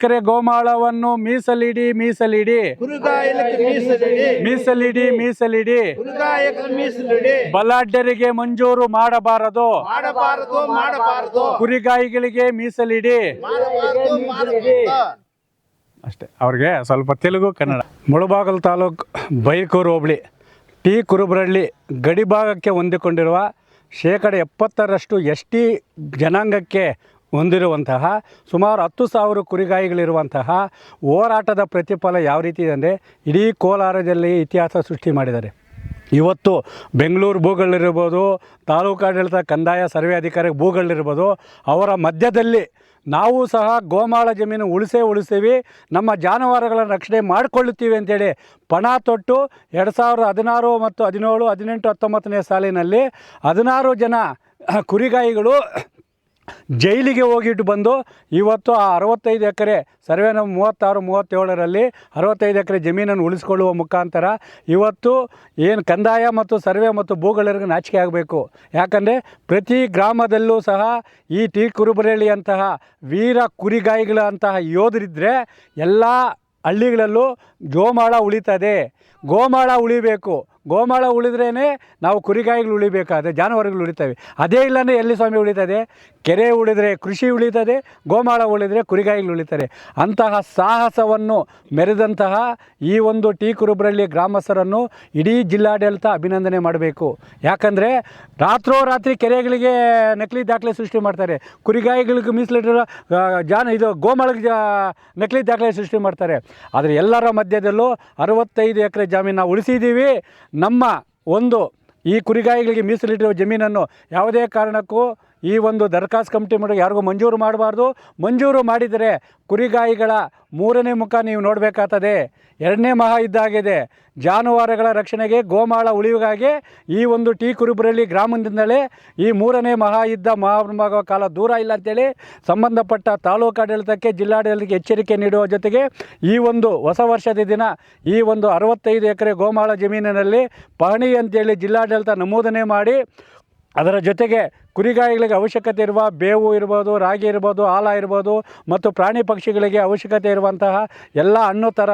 ಎಕರೆ ಗೋಮಾಳವನ್ನು ಮೀಸಲಿಡಿ ಮೀಸಲಿಡಿ. ಮೀಸಲಿಡಿ. ಮೀಸಲಿಡಿ ಬಲಾಢ್ಯರಿಗೆ ಮಂಜೂರು ಮಾಡಬಾರದು. ಮಾಡಬಾರದು ಕುರಿಗಾಯಿಗಳಿಗೆ ಮೀಸಲಿಡಿ. ಅಷ್ಟೇ. ಅವ್ರಿಗೆ ಸ್ವಲ್ಪ ತೆಲುಗು ಕನ್ನಡ. ಮುಳಬಾಗಲ್ ತಾಲೂಕು ಬೈಕೂರು ಹೋಬಳಿ. ಟಿ ಕುರುಬರಳ್ಳಿ ಗಡಿಭಾಗಕ್ಕೆ ಹೊಂದಿಕೊಂಡಿರುವ ಶೇಕಡ ಎಪ್ಪತ್ತರಷ್ಟು ಎಸ್ ಟಿ ಜನಾಂಗಕ್ಕೆ ಹೊಂದಿರುವಂತಹ ಸುಮಾರು ಹತ್ತು ಸಾವಿರ ಕುರಿಗಾಯಿಗಳಿರುವಂತಹ ಹೋರಾಟದ ಪ್ರತಿಫಲ ಯಾವ ರೀತಿ ಇದೆ ಅಂದರೆ ಇಡೀ ಕೋಲಾರದಲ್ಲಿ ಇತಿಹಾಸ ಸೃಷ್ಟಿ ಮಾಡಿದ್ದಾರೆ. ಇವತ್ತು ಬೆಂಗಳೂರು ಭೂಗಳಿರ್ಬೋದು ತಾಲೂಕಾಡಳಿತ ಕಂದಾಯ ಸರ್ವೆ ಅಧಿಕಾರಿ ಭೂಗಳಿರ್ಬೋದು ಅವರ ಮಧ್ಯದಲ್ಲಿ ನಾವು ಸಹ ಗೋಮಾಳ ಜಮೀನು ಉಳಿಸೇ ಉಳಿಸ್ತೀವಿ ನಮ್ಮ ಜಾನುವಾರುಗಳ ರಕ್ಷಣೆ ಮಾಡಿಕೊಳ್ಳುತ್ತೀವಿ ಅಂತೇಳಿ ಪಣ ತೊಟ್ಟು ಎರಡು ಸಾವಿರದ ಹದಿನಾರು ಮತ್ತು ಹದಿನೇಳು, ಹದಿನೆಂಟು, ಹತ್ತೊಂಬತ್ತನೇ ಸಾಲಿನಲ್ಲಿ ಹದಿನಾರು ಜನ ಕುರಿಗಾಯಿಗಳು ಜೈಲಿಗೆ ಹೋಗಿಟ್ಟು ಬಂದು ಇವತ್ತು ಆ ಅರವತ್ತೈದು ಎಕರೆ, ಸರ್ವೆ ಮೂವತ್ತಾರು, ಮೂವತ್ತೇಳರಲ್ಲಿ ಅರವತ್ತೈದು ಎಕರೆ ಜಮೀನನ್ನು ಉಳಿಸ್ಕೊಳ್ಳುವ ಮುಖಾಂತರ ಇವತ್ತು ಏನು ಕಂದಾಯ ಮತ್ತು ಸರ್ವೆ ಮತ್ತು ಭೂಗಳರಿಗೆ ನಾಚಿಕೆ ಆಗಬೇಕು. ಯಾಕಂದರೆ ಪ್ರತಿ ಗ್ರಾಮದಲ್ಲೂ ಸಹ ಈ ಟಿ ಕುರುಬರಳ್ಳಿಯಂತಹ ವೀರ ಕುರಿಗಾಯಿಗಳಂತಹ ಯೋಧರಿದ್ದರೆ ಎಲ್ಲ ಹಳ್ಳಿಗಳಲ್ಲೂ ಗೋಮಾಳ ಉಳಿತದೆ. ಗೋಮಾಳ ಉಳಿಬೇಕು. ಗೋಮಾಳ ಉಳಿದ್ರೇ ನಾವು ಕುರಿಗಾಯಿಗಳು ಉಳಿಬೇಕಾದ್ರೆ ಜಾನುವಾರುಗಳು ಉಳಿತವೆ. ಅದೇ ಇಲ್ಲನೇ ಎಲ್ಲಿ ಸ್ವಾಮಿ ಉಳಿತದೆ? ಕೆರೆ ಉಳಿದರೆ ಕೃಷಿ ಉಳಿತದೆ, ಗೋಮಾಳ ಉಳಿದರೆ ಕುರಿಗಾಯಿಗಳು ಉಳಿತಾರೆ. ಅಂತಹ ಸಾಹಸವನ್ನು ಮೆರೆದಂತಹ ಈ ಒಂದು ಟೀ ಕುರುಬರಳ್ಳಿ ಗ್ರಾಮಸ್ಥರನ್ನು ಇಡೀ ಜಿಲ್ಲಾಡಳಿತ ಅಭಿನಂದನೆ ಮಾಡಬೇಕು. ಯಾಕಂದರೆ ರಾತ್ರೋರಾತ್ರಿ ಕೆರೆಗಳಿಗೆ ನಕಲಿ ದಾಖಲೆ ಸೃಷ್ಟಿ ಮಾಡ್ತಾರೆ. ಕುರಿಗಾಯಿಗಳಿಗೆ ಮೀಸಲಿಟ್ಟಿರೋ ಜಾನ, ಇದು ಗೋಮಾಳಕ್ಕೆ ಜಾ, ನಕಲಿ ದಾಖಲೆ ಸೃಷ್ಟಿ ಮಾಡ್ತಾರೆ. ಆದರೆ ಎಲ್ಲರ ಮಧ್ಯದಲ್ಲೂ ಅರವತ್ತೈದು ಎಕರೆ ಜಮೀನು ನಾವು ಉಳಿಸಿದ್ದೀವಿ ನಮ್ಮ ಒಂದು ಈ ಕುರಿಗಾಯಿಗಳಿಗೆ ಮೀಸಲಿಟ್ಟಿರುವ ಜಮೀನನ್ನು ಯಾವುದೇ ಕಾರಣಕ್ಕೂ ಈ ಒಂದು ದರ್ಖಾಸ್ತು ಕಮಿಟಿ ಮಾಡಿ ಯಾರಿಗೂ ಮಂಜೂರು ಮಾಡಬಾರ್ದು. ಮಂಜೂರು ಮಾಡಿದರೆ ಕುರಿಗಾಯಿಗಳ ಮೂರನೇ ಮುಖ ನೀವು ನೋಡಬೇಕಾಗ್ತದೆ. ಎರಡನೇ ಮಹಾ ಇದ್ದಾಗಿದೆ ಜಾನುವಾರುಗಳ ರಕ್ಷಣೆಗೆ ಗೋಮಾಳ ಉಳಿವಿಗಾಗಿ ಈ ಒಂದು ಟೀ ಕುರುಬರಳ್ಳಿ ಗ್ರಾಮದಿಂದಲೇ ಈ ಮೂರನೇ ಮಹಾ ಯುದ್ಧ ಕಾಲ ದೂರ ಇಲ್ಲ ಅಂತೇಳಿ ಸಂಬಂಧಪಟ್ಟ ತಾಲೂಕಾಡಳಿತಕ್ಕೆ ಜಿಲ್ಲಾಡಳಿತಕ್ಕೆ ಎಚ್ಚರಿಕೆ ನೀಡುವ ಜೊತೆಗೆ ಈ ಒಂದು ಹೊಸ ವರ್ಷದ ದಿನ ಈ ಒಂದು ಅರವತ್ತೈದು ಎಕರೆ ಗೋಮಾಳ ಜಮೀನಿನಲ್ಲಿ ಪಹಣಿ ಅಂತೇಳಿ ಜಿಲ್ಲಾಡಳಿತ ನಮೂದನೆ ಮಾಡಿ ಅದರ ಜೊತೆಗೆ ಕುರಿಗಾಯಿಗಳಿಗೆ ಅವಶ್ಯಕತೆ ಇರುವ ಬೇವು ಇರ್ಬೋದು, ರಾಗಿ ಇರ್ಬೋದು ಆಲ ಇರ್ಬೋದು ಮತ್ತು ಪ್ರಾಣಿ ಪಕ್ಷಿಗಳಿಗೆ ಅವಶ್ಯಕತೆ ಇರುವಂತಹ ಎಲ್ಲ ಹಣ್ಣು ಥರ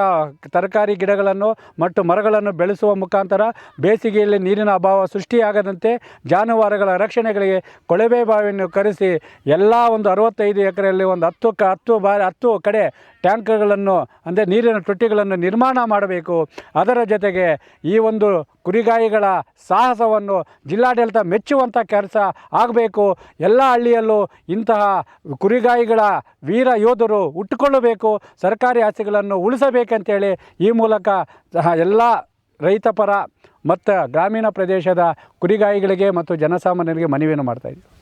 ತರಕಾರಿ ಗಿಡಗಳನ್ನು ಮತ್ತು ಮರಗಳನ್ನು ಬೆಳೆಸುವ ಮುಖಾಂತರ ಬೇಸಿಗೆಯಲ್ಲಿ ನೀರಿನ ಅಭಾವ ಸೃಷ್ಟಿಯಾಗದಂತೆ ಜಾನುವಾರುಗಳ ರಕ್ಷಣೆಗಳಿಗೆ ಕೊಳವೆ ಬಾವಿಯನ್ನು ಕರೆಸಿ ಎಲ್ಲ ಒಂದು ಅರವತ್ತೈದು ಎಕರೆಯಲ್ಲಿ ಒಂದು ಹತ್ತು ಕ ಹತ್ತು ಬಾರಿ ಹತ್ತು ಕಡೆ ಟ್ಯಾಂಕ್ಗಳನ್ನು ಅಂದರೆ ನೀರಿನ ತೊಟ್ಟಿಗಳನ್ನು ನಿರ್ಮಾಣ ಮಾಡಬೇಕು. ಅದರ ಜೊತೆಗೆ ಈ ಒಂದು ಕುರಿಗಾಯಿಗಳ ಸಾಹಸವನ್ನು ಜಿಲ್ಲಾಡಳಿತ ಮೆಚ್ಚುವಂಥ ಕೆಲಸ ಆಗಬೇಕು, ಎಲ್ಲ ಹಳ್ಳಿಯಲ್ಲೂ ಇಂತಹ ಕುರಿಗಾಯಿಗಳ ವೀರ ಯೋಧರು ಹುಟ್ಟುಕೊಳ್ಳಬೇಕು ಸರ್ಕಾರಿ ಆಸ್ತಿಗಳನ್ನು ಉಳಿಸಬೇಕಂತೇಳಿ ಈ ಮೂಲಕ ಎಲ್ಲ ರೈತಪರ ಮತ್ತು ಗ್ರಾಮೀಣ ಪ್ರದೇಶದ ಕುರಿಗಾಯಿಗಳಿಗೆ ಮತ್ತು ಜನಸಾಮಾನ್ಯರಿಗೆ ಮನವಿಯನ್ನು ಮಾಡ್ತಾಯಿದ್ದೀವಿ